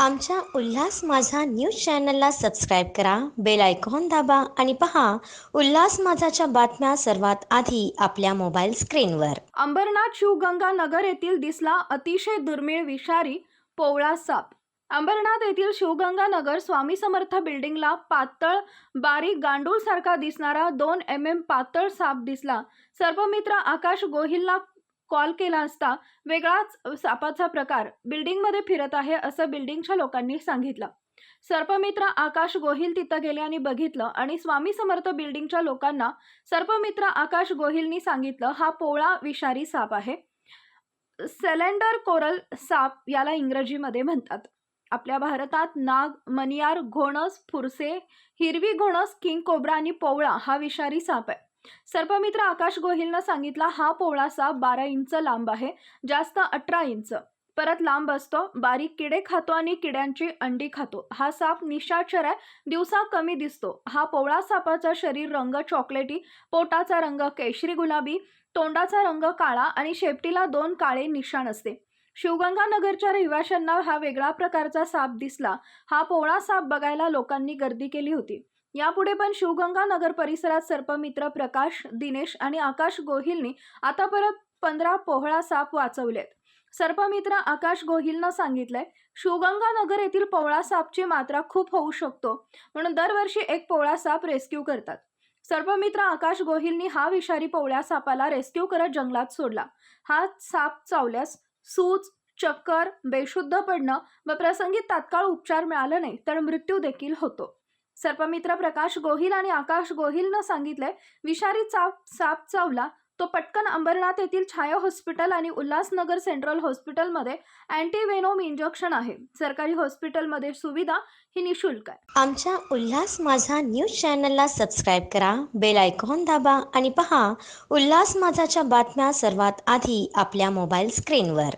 आमच्या उल्हास माझा न्यूज चॅनलला सबस्क्राईब करा बेल आयकॉन दाबा आणि पहा उल्हास माझाच्या बातम्या सर्वात आधी आपल्या मोबाईल स्क्रीनवर. अंबरनाथ शिवगंगा नगर येथील दिसला अतिशय दुर्मिळ विषारी पोवळा साप. अंबरनाथ येथील शिवगंगा नगर स्वामी समर्थ बिल्डिंगला पातळ बारीक गांडूळ सारखा दिसणारा दोन एम एम पातळ साप दिसला. सर्वमित्र आकाश गोहिलला कॉल केला असता वेगळाच सापाचा प्रकार बिल्डिंगमध्ये फिरत आहे असं बिल्डिंगच्या लोकांनी सांगितलं. सर्पमित्र आकाश गोहिल तिथं गेले आणि बघितलं आणि स्वामी समर्थ बिल्डिंगच्या लोकांना सर्पमित्र आकाश गोहिलनी सांगितलं हा पोळा विषारी साप आहे. सेलेंडर कोरल साप याला इंग्रजीमध्ये म्हणतात. आपल्या भारतात नाग मनियार घोणस फुरसे हिरवी घोणस किंग कोब्रा आणि पोवळा हा विषारी साप आहे. सर्पमित्र आकाश गोहिलनं सांगितला हा पोवळा साप बारा इंच लांब आहे जास्त अठरा इंच. परत लांब असतो बारीक किडे खातो आणि किड्यांची अंडी खातो. हा साप निशाचर आहे दिवसा कमी दिसतो. हा पोवळा सापाचा शरीर रंग चॉकलेटी पोटाचा रंग केशरी गुलाबी तोंडाचा रंग काळा आणि शेपटीला दोन काळे निशाण असते. शिवगंगानगरच्या रहिवाशांना हा वेगळा प्रकारचा साप दिसला. हा पोळा साप बघायला लोकांनी गर्दी केली होती. यापुढे पण शिवगंगानगर परिसरात सर्पमित्र प्रकाश दिनेश आणि आकाश गोहिलनी आता परत पंधरा पोहळा साप वाचवलेत. सर्पमित्र आकाश गोहिलनं सांगितलंय शिवगंगा नगर येथील पोवळा सापची मात्रा खूप होऊ शकतो. म्हणून दरवर्षी एक पोवळा साप रेस्क्यू करतात. सर्पमित्र आकाश गोहिलनी हा विषारी पोवळ्या सापाला रेस्क्यू करत जंगलात सोडला. हा साप चावल्यास सूज चक्कर बेशुद्ध पडणं व प्रसंगी तात्काळ उपचार मिळाला नाही तर मृत्यू देखील होतो. सर्पमित्र प्रकाश गोहिल आणि आकाश गोहिलनं सांगितलंय विषारी चाप साप चावला तो पटकन अंबरनाथ येथील छाया हॉस्पिटल आणि उल्हासनगर सेंट्रल हॉस्पिटलमध्ये अँटीव्हेनोम इंजेक्शन आहे. सरकारी हॉस्पिटलमध्ये सुविधा ही निशुल्क आहे. आमच्या उल्हास माझा न्यूज चॅनलला सबस्क्राईब करा बेल आयकॉन दाबा आणि पहा उल्हास माझाच्या बातम्या सर्वात आधी आपल्या मोबाईल स्क्रीनवर.